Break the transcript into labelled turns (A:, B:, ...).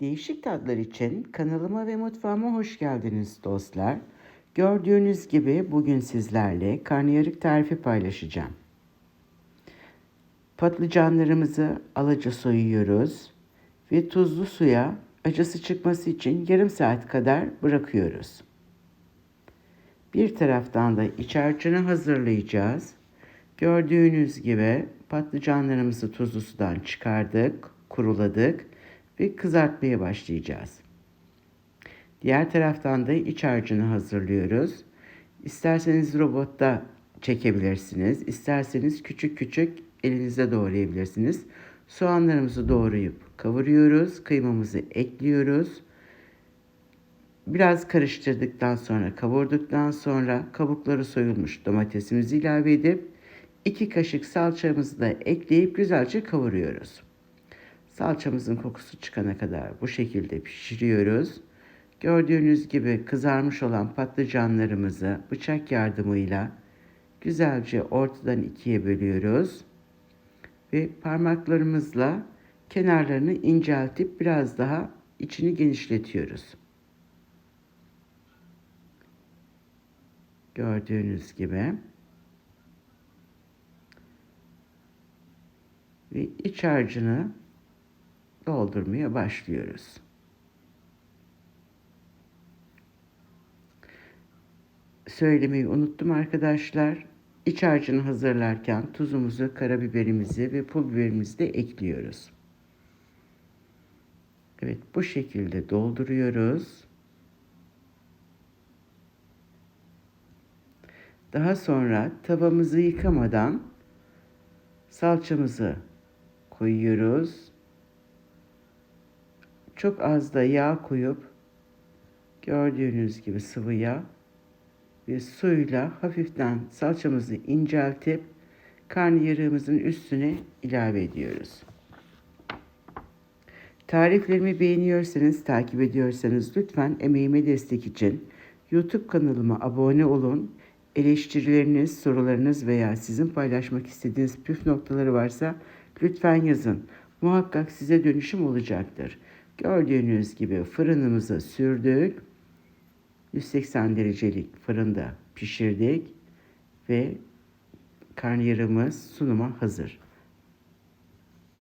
A: Değişik tatlar için kanalıma ve mutfağıma hoş geldiniz dostlar. Gördüğünüz gibi bugün sizlerle karnıyarık tarifi paylaşacağım. Patlıcanlarımızı alaca soyuyoruz ve tuzlu suya acısı çıkması için yarım saat kadar bırakıyoruz. Bir taraftan da iç harcını hazırlayacağız. Gördüğünüz gibi patlıcanlarımızı tuzlu sudan çıkardık, kuruladık ve kızartmaya başlayacağız. Diğer taraftan da iç harcını hazırlıyoruz. İsterseniz robotta çekebilirsiniz. İsterseniz küçük küçük elinize doğrayabilirsiniz. Soğanlarımızı doğrayıp kavuruyoruz. Kıymamızı ekliyoruz. Biraz karıştırdıktan sonra, kavurduktan sonra kabukları soyulmuş domatesimizi ilave edip 2 kaşık salçamızı da ekleyip güzelce kavuruyoruz. Salçamızın kokusu çıkana kadar bu şekilde pişiriyoruz. Gördüğünüz gibi kızarmış olan patlıcanlarımızı bıçak yardımıyla güzelce ortadan ikiye bölüyoruz. Ve parmaklarımızla kenarlarını inceltip biraz daha içini genişletiyoruz. Gördüğünüz gibi. Ve iç harcını doldurmaya başlıyoruz. Söylemeyi unuttum arkadaşlar. İç harcını hazırlarken tuzumuzu, karabiberimizi ve pul biberimizi de ekliyoruz. Evet bu şekilde dolduruyoruz. Daha sonra tavamızı yıkamadan salçamızı koyuyoruz. Çok az da yağ koyup gördüğünüz gibi sıvı yağ ve suyla hafiften salçamızı inceltip karnıyarığımızın üstüne ilave ediyoruz. Tariflerimi beğeniyorsanız, takip ediyorsanız lütfen emeğime destek için YouTube kanalıma abone olun. Eleştirileriniz, sorularınız veya sizin paylaşmak istediğiniz püf noktaları varsa lütfen yazın. Muhakkak size dönüşüm olacaktır. Gördüğünüz gibi fırınımıza sürdük. 180 derecelik fırında pişirdik ve karnıyarımız sunuma hazır.